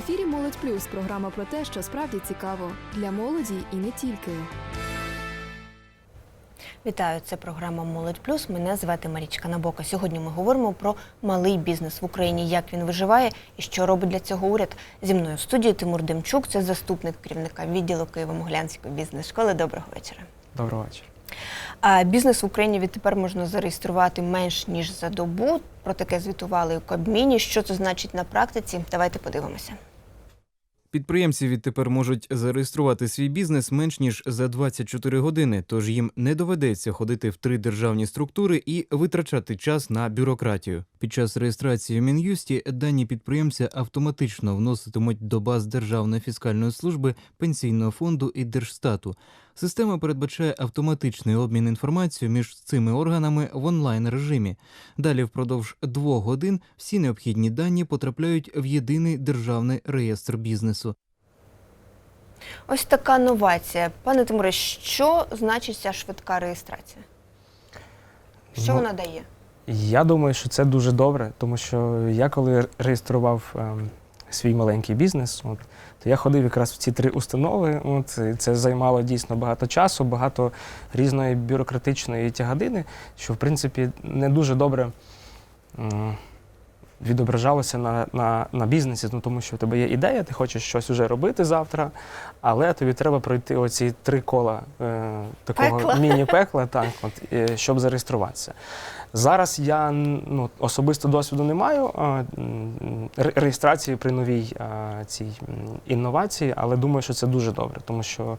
ефірі Молодь Плюс програма про те, що справді цікаво для молоді і не тільки. Вітаю, це програма Молодь Плюс. Мене звати Марічка Набока. Сьогодні ми говоримо про малий бізнес в Україні, як він виживає і що робить для цього уряд. Зі мною в студії Тимур Демчук, це заступник керівника відділу Києво-Могилянської бізнес-школи. Доброго вечора. Доброго вечора. А бізнес в Україні відтепер можна зареєструвати менш ніж за добу. Про таке звітували у Кабміні. Що це значить на практиці? Давайте подивимося. Підприємці відтепер можуть зареєструвати свій бізнес менш ніж за 24 години, тож їм не доведеться ходити в три державні структури і витрачати час на бюрократію. Під час реєстрації в Мін'юсті дані підприємця автоматично вноситимуть до баз Державної фіскальної служби, пенсійного фонду і Держстату. Система передбачає автоматичний обмін інформацією між цими органами в онлайн режимі. Далі, впродовж двох годин, всі необхідні дані потрапляють в єдиний державний реєстр бізнесу. Ось така новація. Пане Тимуре, що значить ця швидка реєстрація? Що Ну, вона дає? Я думаю, що це дуже добре, тому що я коли реєстрував ем, свій маленький бізнес, от, то я ходив якраз в ці три установи. От, і це займало дійсно багато часу, багато різної бюрократичної тягадини, що в принципі не дуже добре відображалося на, на, на бізнесі, ну, тому що в тебе є ідея, ти хочеш щось уже робити завтра, але тобі треба пройти оці три кола е, такого Пекла. міні-пекла, так, от, е, щоб зареєструватися. Зараз я ну, особисто досвіду не маю реєстрації при новій цій інновації, але думаю, що це дуже добре, тому що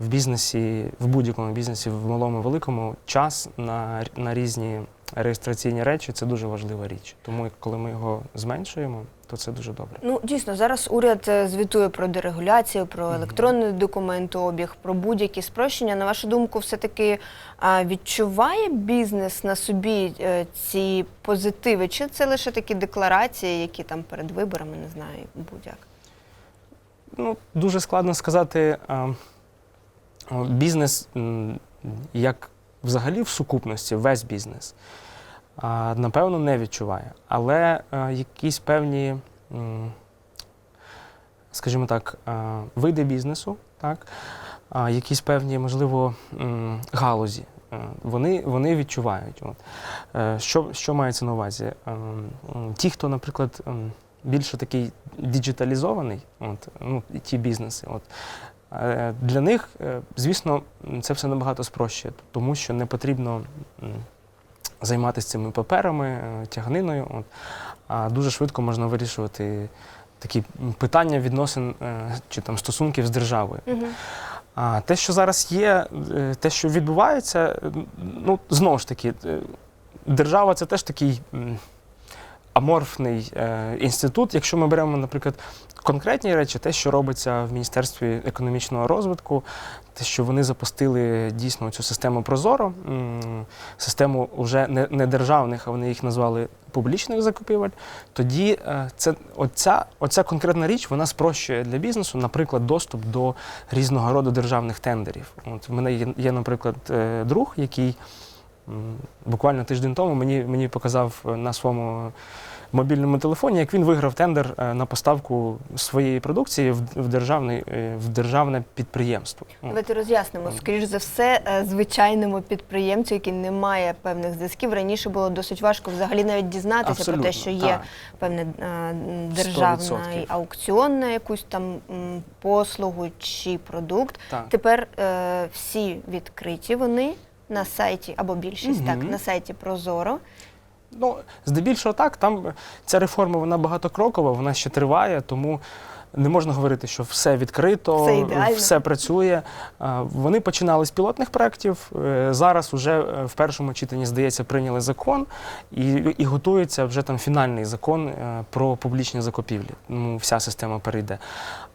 в бізнесі, в будь-якому бізнесі, в малому великому, час на, на різні реєстраційні речі це дуже важлива річ. Тому коли ми його зменшуємо, то це дуже добре. Ну дійсно, зараз уряд е, звітує про дерегуляцію, про електронний документообіг, про будь-які спрощення. На вашу думку, все-таки відчуває бізнес на собі е, ці позитиви? Чи це лише такі декларації, які там перед виборами, не знаю, будь-як? Ну, дуже складно сказати. Бізнес, як взагалі в сукупності, весь бізнес, напевно, не відчуває. Але якісь певні, скажімо так, види бізнесу, так, якісь певні, можливо, галузі. е, Вони, вони відчувають. От. Е, Що, що мається на увазі? Ті, хто, наприклад, більше такий діджиталізований, от, ну, ті бізнеси. От, е, для них, е, звісно, це все набагато спрощує, тому що не потрібно займатися цими паперами, е, тягниною. От, а дуже швидко можна вирішувати такі питання відносин е, чи там стосунків з державою. Угу. А те, що зараз є, е, те, що відбувається, е, ну знову ж таки, е, держава це теж такий аморфний е, інститут. Якщо ми беремо, наприклад, конкретні речі, те, що робиться в Міністерстві економічного розвитку, те, що вони запустили дійсно цю систему Прозоро, систему вже не, не державних, а вони їх назвали публічних закупівель, тоді е, це оця, оця конкретна річ вона спрощує для бізнесу, наприклад, доступ до різного роду державних тендерів. От в мене є, є наприклад, е, друг, який буквально тиждень тому мені, мені показав е, на своєму мобільному телефоні, як він виграв тендер е, на поставку своєї продукції в, в, державний, е, в державне підприємство. Давайте роз'яснимо. Скоріш за все, звичайному підприємцю, який не має певних зв'язків, раніше було досить важко взагалі навіть дізнатися про те, що є певне державний 100%. аукціон на якусь там послугу чи продукт. Так. Тепер е, всі відкриті вони на сайті, або більшість так, на сайті Прозоро. Ну, здебільшого так, там ця реформа вона багатокрокова, вона ще триває, тому не можна говорити, що все відкрито, Все ідеально. все працює. Вони починали з пілотних проєктів. е, Зараз вже е, в першому читанні, здається, прийняли закон і, і готується вже там фінальний закон е, про публічні закупівлі. Ну, вся система перейде.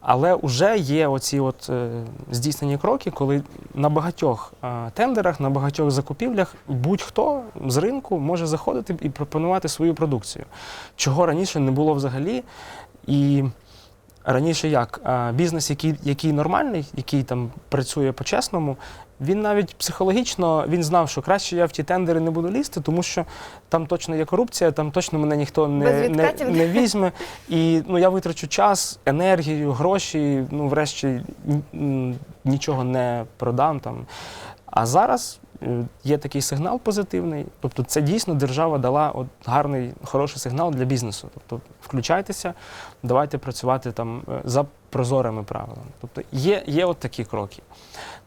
Але вже є оці от е, здійснені кроки, коли на багатьох е, тендерах, на багатьох закупівлях будь-хто з ринку може заходити і пропонувати свою продукцію, чого раніше не було взагалі. І раніше як? Бізнес, який, який нормальний, який там працює по-чесному, він навіть психологічно він знав, що краще я в ті тендери не буду лізти, тому що там точно є корупція, там точно мене ніхто не, не, не візьме. І ну, я витрачу час, енергію, гроші, ну, врешті нічого не продам там. А зараз є такий сигнал позитивний. Тобто, це дійсно держава дала от гарний, хороший сигнал для бізнесу. Тобто, включайтеся, давайте працювати там е, за прозорими правилами. Тобто є, є от такі кроки.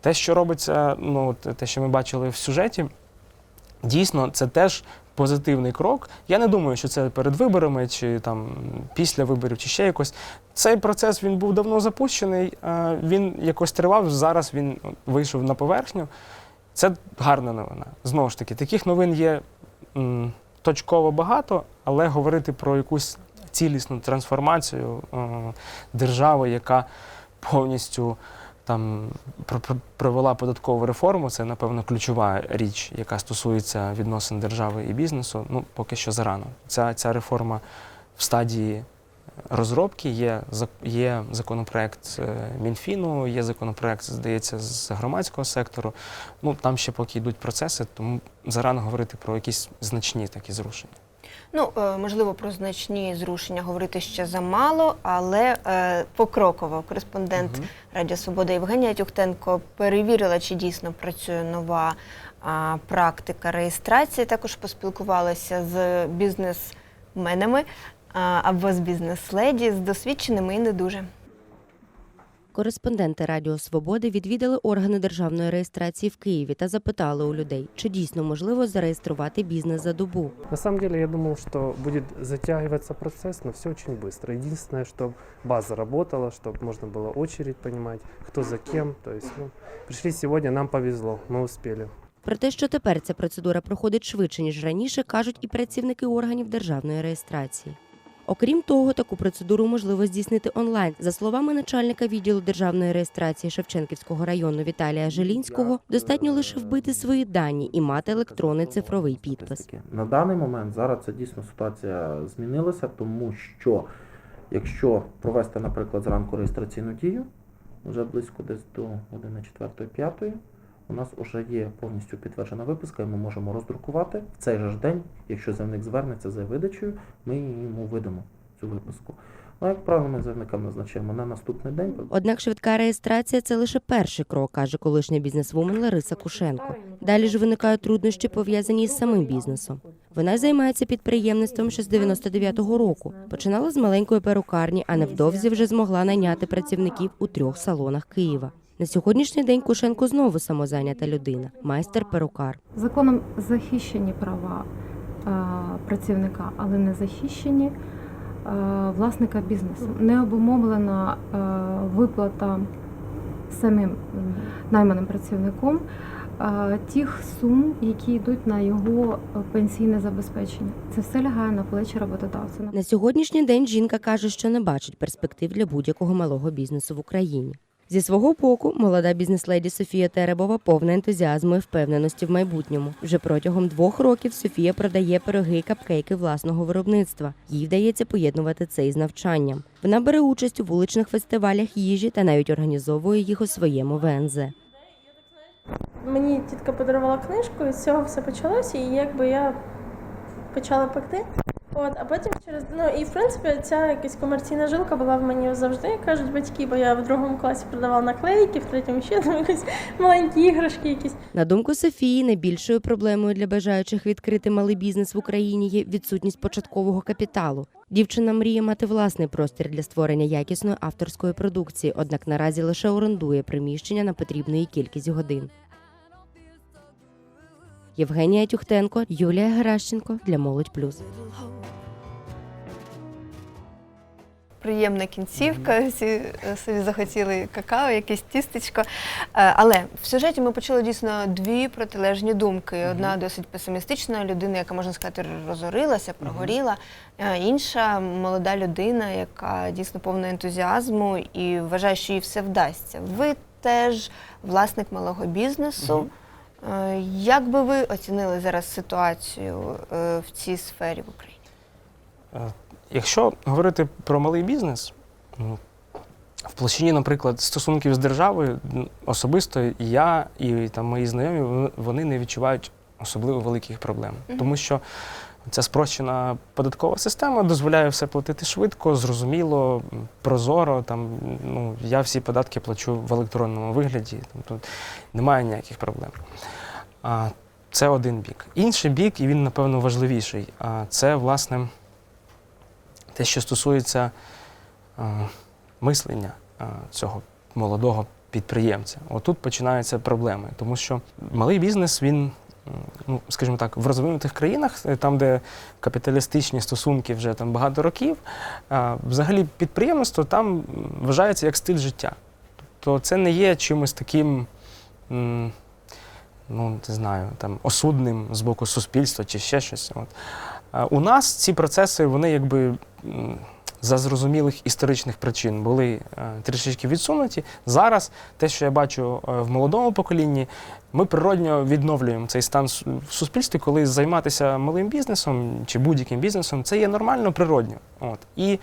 Те, що робиться, ну те, що ми бачили в сюжеті, дійсно, це теж позитивний крок. Я не думаю, що це перед виборами чи там після виборів, чи ще якось. Цей процес він був давно запущений, е, він якось тривав. Зараз він вийшов на поверхню. Це гарна новина. Знову ж таки, таких новин є м, точково багато, але говорити про якусь цілісну трансформацію е, держави, яка повністю там про- про- провела податкову реформу, це, напевно, ключова річ, яка стосується відносин держави і бізнесу. Ну, поки що зарано. Ця, ця реформа в стадії розробки. Є, є законопроект е, Мінфіну, є законопроект, здається, з громадського сектору. Ну, там ще поки йдуть процеси, тому зарано говорити про якісь значні такі зрушення. Ну, е, можливо, про значні зрушення говорити ще замало, але е, покроково кореспондент Мгм. Радіо Свобода Євгенія Тюхтенко перевірила, чи дійсно працює нова а, практика реєстрації. Також поспілкувалася з бізнесменами або з бізнес-леді, з досвідченими і не дуже. Кореспонденти Радіо Свободи відвідали органи державної реєстрації в Києві та запитали у людей, чи дійсно можливо зареєструвати бізнес за добу. На самом деле я думал, что будет затягиваться процесс, но все очень быстро. Единственное, чтобы база работала, чтобы можно было очередь понимать, кто за кем. То есть, ну, пришли сегодня, нам повезло, мы успели. Про те, що тепер ця процедура проходить швидше ніж раніше, кажуть і працівники органів державної реєстрації. Окрім того, таку процедуру можливо здійснити онлайн. За словами начальника відділу державної реєстрації Шевченківського району Віталія Желінського, достатньо лише вбити свої дані і мати електронний цифровий підпис. На даний момент зараз це дійсно ситуація змінилася, тому що якщо провести, наприклад, зранку реєстраційну дію, вже близько десь до години 4-5, у нас вже є повністю підтверджена виписка, і ми можемо роздрукувати в цей же день, якщо заявник звернеться за видачею, ми йому видамо цю виписку. Ну, як правило, ми заявникам назначаємо на наступний день. Однак швидка реєстрація це лише перший крок, каже колишня бізнесвумен Лариса Кушенко. Далі ж виникають труднощі, пов'язані із самим бізнесом. Вона займається підприємництвом ще з 99-го року. Починала з маленької перукарні, а невдовзі вже змогла найняти працівників у трьох салонах Києва. На сьогоднішній день Кушенко знову самозайнята людина, майстер перукар. Законом захищені права е, працівника, але не захищені е, власника бізнесу. Не обумовлена е, виплата самим найманим працівником тих сум, які йдуть на його пенсійне забезпечення. Це все лягає на плечі роботодавця. На сьогоднішній день жінка каже, що не бачить перспектив для будь-якого малого бізнесу в Україні. Зі свого боку, молода бізнес-леді Софія Теребова повна ентузіазму і впевненості в майбутньому. Вже протягом двох років Софія продає пироги і капкейки власного виробництва. Їй вдається поєднувати це із навчанням. Вона бере участь у вуличних фестивалях їжі та навіть організовує їх у своєму ВНЗ. Мені тітка подарувала книжку, і з цього все почалося, і якби я почала пекти. От, а потім через ну і в принципі ця якась комерційна жилка була в мені завжди, кажуть батьки, бо я в другому класі продавала наклейки, в третьому ще там якісь маленькі іграшки якісь. На думку Софії, найбільшою проблемою для бажаючих відкрити малий бізнес в Україні є відсутність початкового капіталу. Дівчина мріє мати власний простір для створення якісної авторської продукції, однак наразі лише орендує приміщення на потрібну їй кількість годин. Євгенія Тюхтенко, Юлія Геращенко для Молодь Плюс. Приємна кінцівка, всі е, собі захотіли какао, якесь тістечко. Е, Але в сюжеті ми почули дійсно дві протилежні думки. Одна досить песимістична людина, яка можна сказати, розорилася, прогоріла. Е, Інша молода людина, яка дійсно повна ентузіазму і вважає, що їй все вдасться. Ви теж власник малого бізнесу. Е, Як би ви оцінили зараз ситуацію е, в цій сфері в Україні? Е, Якщо говорити про малий бізнес, ну, в площині, наприклад, стосунків з державою, особисто я і там мої знайомі вони- не відчувають особливо великих проблем, тому що ця спрощена податкова система дозволяє все платити швидко, зрозуміло, прозоро. Там ну я всі податки плачу в електронному вигляді, тобто немає ніяких проблем. А, це один бік. Інший бік, і він, напевно, важливіший. А, це, власне, те, що стосується мислення цього молодого підприємця. Отут починаються проблеми, тому що малий бізнес, він, ну, скажімо так, в розвинутих країнах, е, там, де капіталістичні стосунки вже там багато років, взагалі підприємництво там вважається як стиль життя. Тобто це не є чимось таким. Ну, не знаю, там осудним з боку суспільства чи ще щось. От. У нас ці процеси, вони якби за зрозумілих історичних причин були е, трішечки відсунуті. Зараз те, що я бачу е, в молодому поколінні, ми природньо відновлюємо цей стан в суспільстві, коли займатися малим бізнесом чи будь-яким бізнесом, це є нормально, природньо. От. І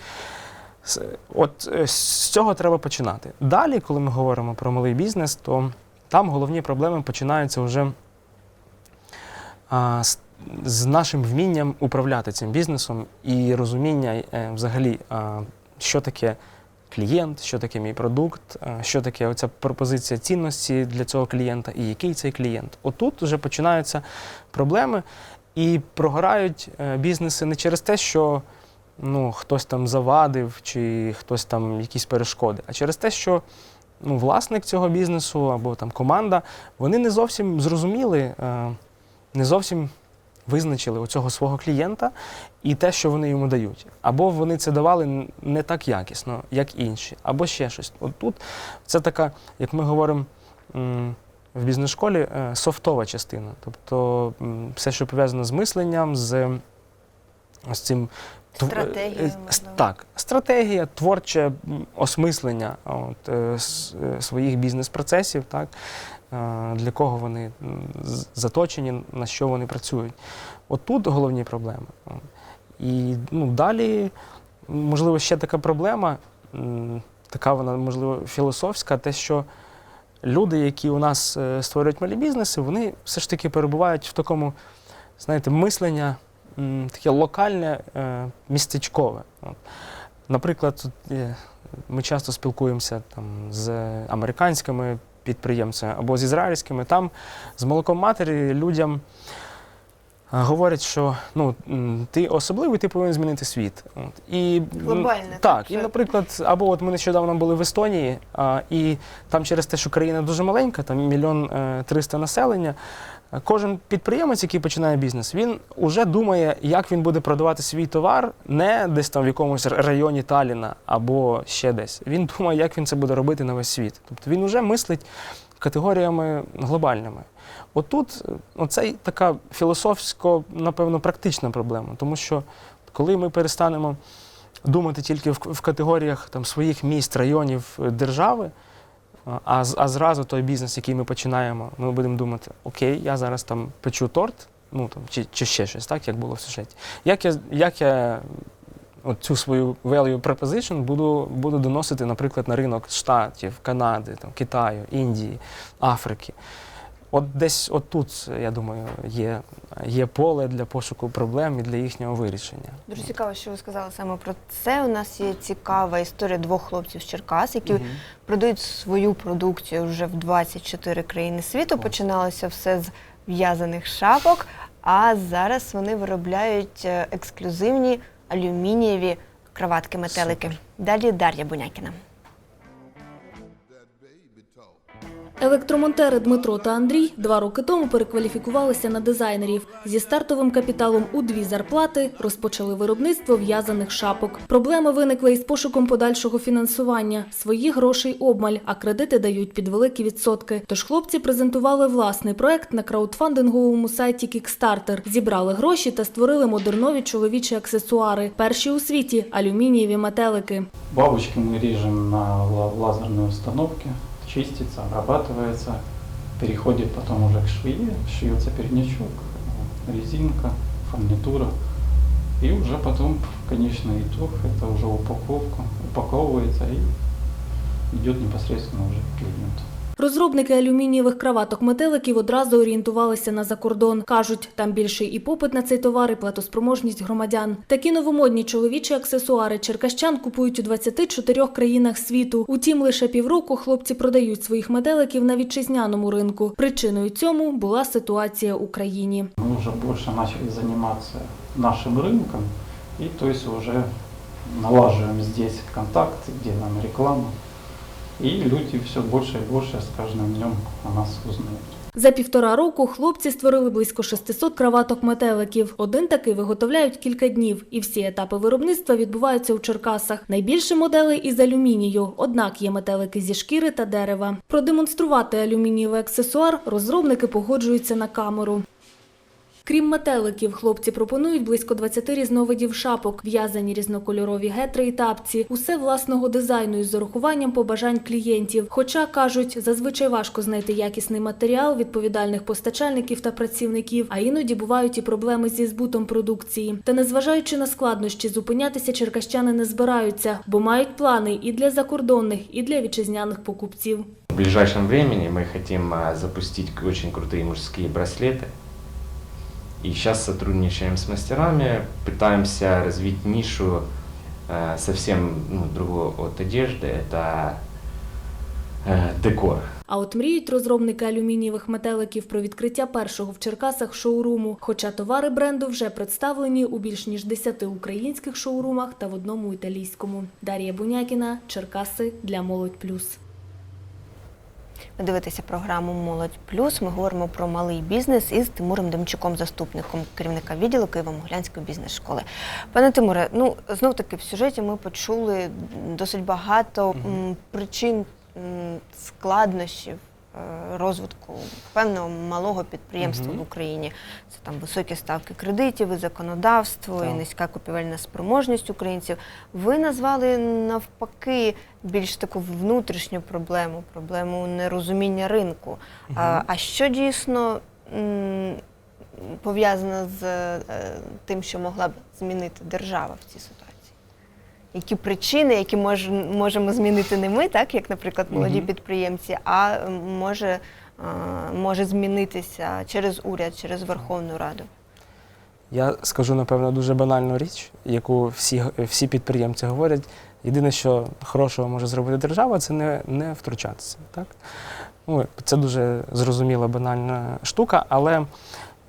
от е, з цього треба починати. Далі, коли ми говоримо про малий бізнес, то там головні проблеми починаються вже з, з нашим вмінням управляти цим бізнесом і розуміння е, взагалі, що таке клієнт, що таке мій продукт, що таке оця пропозиція цінності для цього клієнта і який цей клієнт. Отут вже починаються проблеми і прогорають е, бізнеси не через те, що ну, хтось там завадив чи хтось там якісь перешкоди, а через те, що ну, власник цього бізнесу або там команда, вони не зовсім зрозуміли, е, не зовсім визначили оцього свого клієнта і те, що вони йому дають. Або вони це давали не так якісно, як інші, або ще щось. От тут це така, як ми говоримо в бізнес-школі, е, софтова частина. Тобто все, що пов'язано з мисленням, з ось цим Стратегією, е. Так, стратегія, творче осмислення от, е, своїх бізнес-процесів, так, для кого вони заточені, на що вони працюють. От головні проблеми. І ну, далі, можливо, ще така проблема, така вона, можливо, філософська, те, що люди, які у нас е, створюють малі бізнеси, вони все ж таки перебувають в такому, знаєте, мислення таке локальне, е, містечкове. Наприклад, е, ми часто спілкуємося там, з американськими підприємцями або з ізраїльськими. Там з молоком матері людям говорять, що ну, ти особливий, ти повинен змінити світ. От. І, м, Глобальне, так, Так, і, наприклад, або от ми нещодавно були в Естонії, а, і там через те, що країна дуже маленька, там мільйон е, триста населення. Кожен підприємець, який починає бізнес, він вже думає, як він буде продавати свій товар не десь там в якомусь районі Таліна або ще десь. Він думає, як він це буде робити на весь світ. Тобто він вже мислить категоріями глобальними. Отут е, оце така філософсько, напевно, практична проблема, тому що коли ми перестанемо думати тільки в, в категоріях там, своїх міст, районів, е, держави, а, а, зразу той бізнес, який ми починаємо, ми будемо думати, окей, я зараз там печу торт, ну там чи, чи ще щось, так як було в сюжеті. Як я, як я от цю свою value proposition буду, буду доносити, наприклад, на ринок Штатів, Канади, там, Китаю, Індії, Африки. От десь отут, я думаю, є, є поле для пошуку проблем і для їхнього вирішення. Дуже цікаво, що ви сказали саме про це. У нас є цікава історія двох хлопців з Черкас, які Мгм. продають свою продукцію вже в 24 країни світу. Клас. Починалося все з в'язаних шапок, а зараз вони виробляють е, ексклюзивні алюмінієві краватки-метелики. Далі Дар'я Бунякіна. Електромонтери Дмитро та Андрій два роки тому перекваліфікувалися на дизайнерів. Зі стартовим капіталом у дві зарплати розпочали виробництво в'язаних шапок. Проблеми виникли із пошуком подальшого фінансування. Своїх грошей обмаль, а кредити дають під великі відсотки. Тож хлопці презентували власний проект на краудфандинговому сайті Kickstarter. Зібрали гроші та створили модернові чоловічі аксесуари. Перші у світі алюмінієві метелики. Бабочки мы режем на ла- лазерной установке, чистится, обрабатывается, переходит потом уже к швее, шьется передничок, резинка, фурнитура. И уже потом конечный итог, это уже упаковка, упаковывается и идет непосредственно уже к клиенту. Розробники алюмінієвих краваток метеликів одразу орієнтувалися на закордон. Кажуть, там більший і попит на цей товар, і платоспроможність громадян. Такі новомодні чоловічі аксесуари черкащан купують у 24 країнах світу. Утім, лише півроку хлопці продають своїх метеликів на вітчизняному ринку. Причиною цьому була ситуація у країні. Мы уже больше начали заниматься нашим рынком, и то есть уже налаживаем здесь контакты, делаем рекламу, и люди все больше и больше с каждым днем о нас узнают. За півтора року хлопці створили близько 600 краваток метеликів. Один такий виготовляють кілька днів, і всі етапи виробництва відбуваються у Черкасах. Найбільше моделей із алюмінію, однак є метелики зі шкіри та дерева. Продемонструвати алюмінієвий аксесуар розробники погоджуються на камеру. Крім метеликів, хлопці пропонують близько 20 різновидів шапок, в'язані різнокольорові гетри і тапці. Усе власного дизайну із урахуванням побажань клієнтів. Хоча кажуть, зазвичай важко знайти якісний матеріал, відповідальних постачальників та працівників, а іноді бувають і проблеми зі збутом продукції. Та незважаючи на складнощі, зупинятися черкащани не збираються, бо мають плани і для закордонних, і для вітчизняних покупців. В ближайшем времени мы хотим а, запустить к- очень крутые мужские браслеты. И сейчас сотрудничаем с мастерами, пытаемся развить нишу э, совсем ну, другого от одежды. Это э, декор. А от мріють розробники алюмінієвих метеликів про відкриття першого в Черкасах шоуруму. Хоча товари бренду вже представлені у більш ніж 10 українських шоурумах та в одному італійському. Дар'я Бунякіна, Черкаси для Молодь Плюс. Ви дивитеся програму Молодь Плюс. Ми говоримо про малий бізнес із Тимуром Демчуком, заступником керівника відділу Києво-Могилянської бізнес-школи. Пане Тимуре, ну знов таки в сюжеті ми почули досить багато м, причин складнощів розвитку певного малого підприємства Мгм. в Україні. Це там високі ставки кредитів, і законодавство, і низька купівельна спроможність українців. Ви назвали навпаки більш таку внутрішню проблему, проблему нерозуміння ринку. А, Мгм. а що дійсно м, пов'язано з е, тим, що могла б змінити держава в цій ситуації? Які причини, які мож, можемо змінити не ми, так як, наприклад, молоді Мгм. підприємці, а може, е, може змінитися через уряд, через Верховну Раду? Я скажу, напевно, дуже банальну річ, яку всі, всі підприємці говорять. Єдине, що хорошого може зробити держава, це не, не втручатися. Так? Ну, це дуже зрозуміла банальна штука, але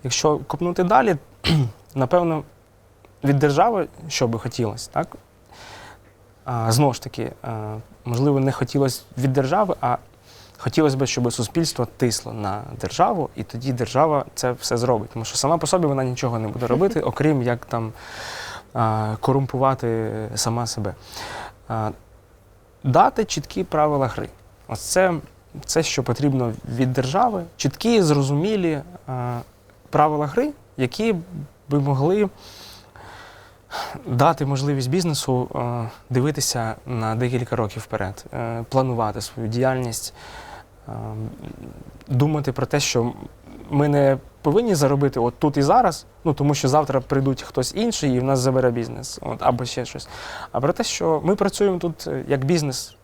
якщо копнути далі, напевно, від держави, що би хотілося, так? Знову ж таки, можливо, не хотілося від держави, а хотілося б, щоб суспільство тисло на державу, і тоді держава це все зробить. Тому що сама по собі вона нічого не буде робити, окрім як там корумпувати сама себе. Дати чіткі правила гри. Ось це, це, що потрібно від держави, чіткі, зрозумілі правила гри, які би могли дати можливість бізнесу е, дивитися на декілька років вперед, е, планувати свою діяльність, е, думати про те, що ми не повинні заробити от тут і зараз, ну тому що завтра прийдуть хтось інший і в нас забере бізнес, от, або ще щось. А про те, що ми працюємо тут як бізнес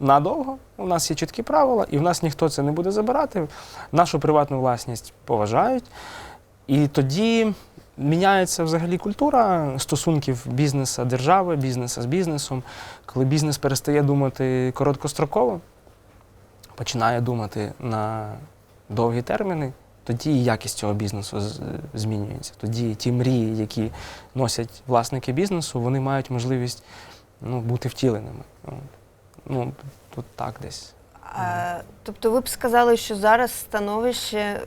надовго, у нас є чіткі правила, і в нас ніхто це не буде забирати. Нашу приватну власність поважають. І тоді міняється взагалі культура стосунків бізнеса, держави, бізнеса з бізнесом. Коли бізнес перестає думати короткостроково, починає думати на довгі терміни, тоді і якість цього бізнесу змінюється. Тоді ті мрії, які носять власники бізнесу, вони мають можливість ну, бути втіленими. Ну, тут так десь. А, тобто ви б сказали, що зараз становище е,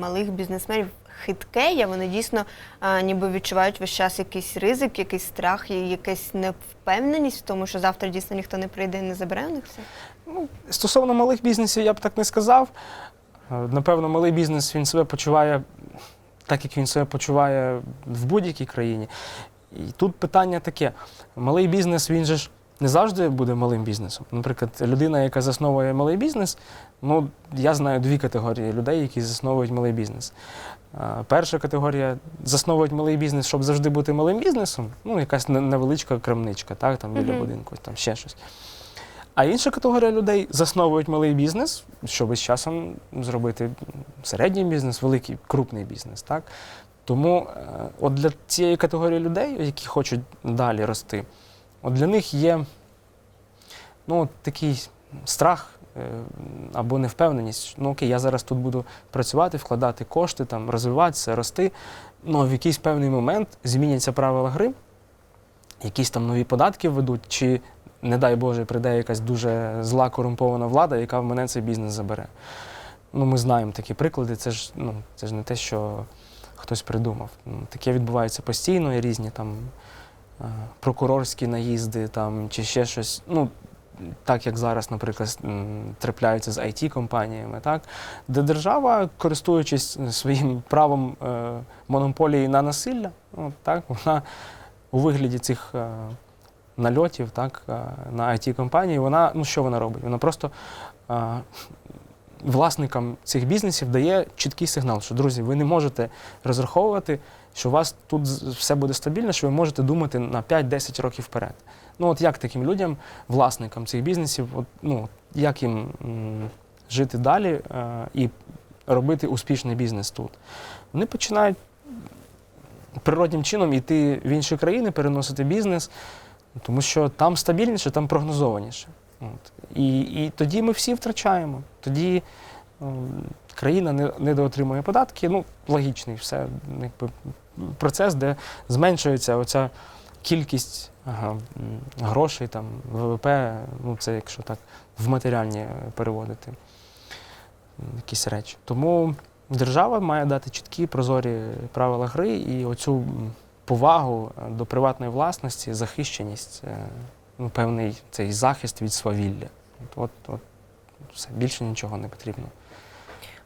малих бізнесменів хитке, вони дійсно а, ніби відчувають весь час якийсь ризик, якийсь страх, якась невпевненість в тому, що завтра дійсно ніхто не прийде і не забере у них все. Ну, стосовно малих бізнесів, я б так не сказав. Е, Напевно, малий бізнес він себе почуває так, як він себе почуває в будь-якій країні. І тут питання таке: малий бізнес, він же ж не завжди буде малим бізнесом. Наприклад, людина, яка засновує малий бізнес, ну, я знаю дві категорії людей, які засновують малий бізнес. Перша категорія засновують малий бізнес, щоб завжди бути малим бізнесом, ну, якась невеличка крамничка, так, там біля будинку, там ще щось. А інша категорія людей засновують малий бізнес, щоб з часом зробити середній бізнес, великий, крупний бізнес. Так? Тому е, от для цієї категорії людей, які хочуть далі рости, от для них є ну, от такий страх або невпевненість. Ну окей, я зараз тут буду працювати, вкладати кошти, там, розвиватися, рости. Ну, в якийсь певний момент зміняться правила гри, якісь там нові податки введуть, чи, не дай Боже, прийде якась дуже зла корумпована влада, яка в мене цей бізнес забере. Ну, ми знаємо такі приклади, це ж, ну, це ж не те, що хтось придумав. Ну, Таке відбувається постійно, різні там е, прокурорські наїзди там, чи ще щось. Ну, так як зараз, наприклад, трапляються з IT-компаніями, так, де держава, користуючись своїм правом е, монополії на насилля, от, так, вона у вигляді цих е, нальотів так, е, на IT-компанії, вона, ну що вона робить? Вона просто е, власникам цих бізнесів дає чіткий сигнал, що, друзі, ви не можете розраховувати, що у вас тут все буде стабільно, що ви можете думати на 5-10 років вперед. Ну от як таким людям, власникам цих бізнесів, от, ну, як їм м, жити далі е, і робити успішний бізнес тут? Вони починають природнім чином йти в інші країни, переносити бізнес, тому що там стабільніше, там прогнозованіше. От. І, і тоді ми всі втрачаємо. Тоді м, країна не, недоотримує податки. Ну, логічний все, якби, процес, де зменшується оця кількість грошей, там, ВВП, ну це якщо так в матеріальні переводити якісь речі. Тому держава має дати чіткі прозорі правила гри і оцю повагу е, до приватної власності, захищеність, е, ну, певний цей захист від свавілля. От, от все, більше нічого не потрібно.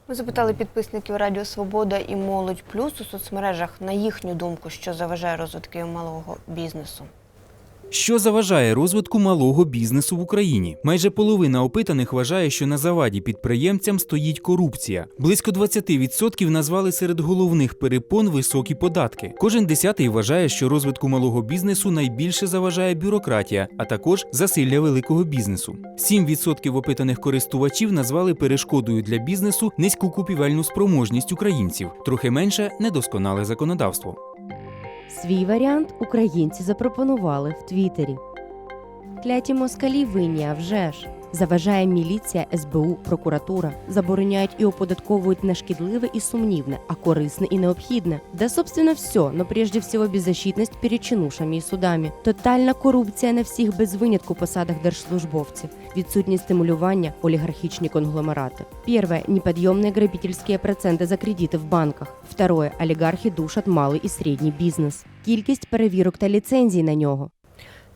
Ми запитали підписників Радіо Свобода і Молодь Плюс у соцмережах на їхню думку, що заважає розвитку малого бізнесу. Що заважає розвитку малого бізнесу в Україні? Майже половина опитаних вважає, що на заваді підприємцям стоїть корупція. Близько 20% назвали серед головних перепон високі податки. Кожен десятий вважає, що розвитку малого бізнесу найбільше заважає бюрократія, а також засилля великого бізнесу. 7% опитаних користувачів назвали перешкодою для бізнесу низьку купівельну спроможність українців, трохи менше недосконале законодавство. Свій варіант українці запропонували в Твіттері. Кляті москалі винні, а вже ж. Заважає міліція, СБУ, прокуратура. Забороняють і оподатковують нешкідливе і сумнівне, а корисне і необхідне. Да, собственно, все, но прежде всего беззащитность перед чинушами і судами. Тотальна корупція на всіх без винятку посадах держслужбовців. Відсутність стимулювання, олігархічні конгломерати. Первое – неподъемные грабительские проценти за кредити в банках. Второе – олігархи душать малий і середній бізнес. Кількість перевірок та ліцензій на нього.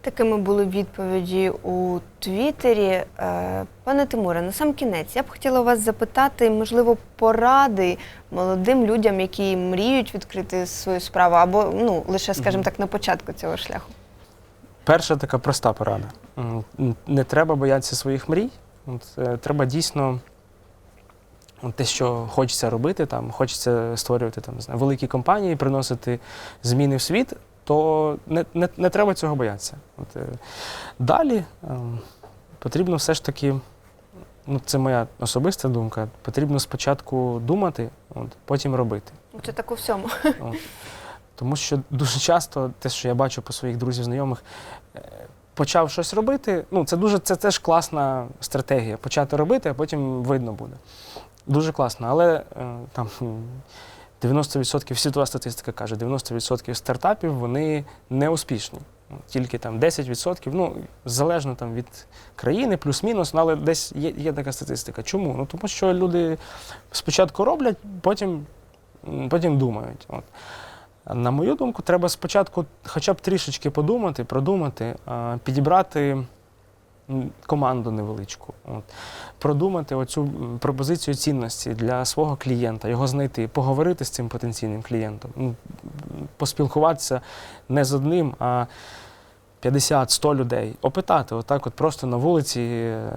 Такими були відповіді у Твіттері. Е, Пане Тимуре, на сам кінець я б хотіла вас запитати, можливо, поради молодим людям, які мріють відкрити свою справу, або ну лише, скажімо так, на початку цього шляху. Перша така проста порада. Не треба боятися своїх мрій. От, е, треба дійсно те, що хочеться робити, там, хочеться створювати там, не великі компанії, приносити зміни в світ, то не, не, не треба цього боятися. От, е, далі ем, потрібно все ж таки, ну, це моя особиста думка, потрібно спочатку думати, от, потім робити. Це так у всьому. От. Тому що дуже часто те, що я бачу по своїх друзів, знайомих, е, почав щось робити. Ну, це дуже це теж класна стратегія. Почати робити, а потім видно буде. Дуже класно. Але е, там 90% світова статистика каже, 90% стартапів вони не успішні. Тільки там 10%, ну, залежно там від країни, плюс-мінус, ну, але десь є, є така статистика. Чому? Ну, тому що люди спочатку роблять, потім, потім думають. От. На мою думку, треба спочатку хоча б трішечки подумати, продумати, підібрати команду невеличку, от, продумати оцю пропозицію цінності для свого клієнта, його знайти, поговорити з цим потенційним клієнтом, поспілкуватися не з одним, а 50-100 людей, опитати, отак, от просто на вулиці, е,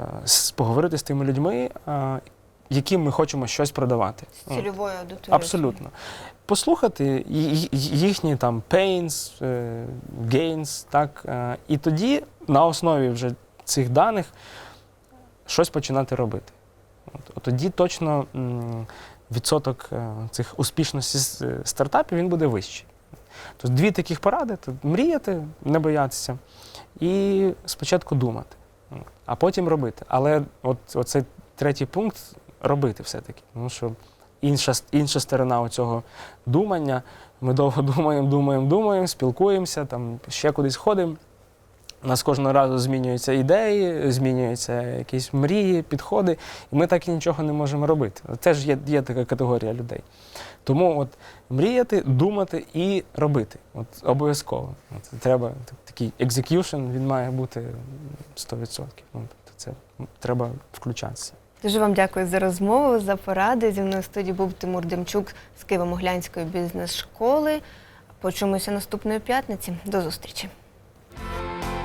поговорити з тими людьми, яким ми хочемо щось продавати. З цільовою аудиторією. Абсолютно. Послухати їхні там pains, е, gains, так, е, і тоді на основі вже цих даних щось починати робити. От, тоді точно відсоток е, цих успішності е, стартапів він буде вищий. Тобто дві таких поради: мріяти, не боятися, і спочатку думати, а потім робити. Але от, оцей третій пункт робити все-таки. Тому що інша, інша сторона цього думання. Ми довго думаємо, думаємо, думаємо, спілкуємося, там ще кудись ходимо. У нас кожного разу змінюються ідеї, змінюються якісь мрії, підходи, і ми так і нічого не можемо робити. Теж є, є така категорія людей. Тому от мріяти, думати і робити. От обов'язково. От, треба такий execution, він має бути 100%. Ну, тобто це треба включатися. Дуже вам дякую за розмову, за поради. Зі мною в студії був Тимур Демчук з Києво-Моглянської бізнес-школи. Почуємося наступної п'ятниці. До зустрічі.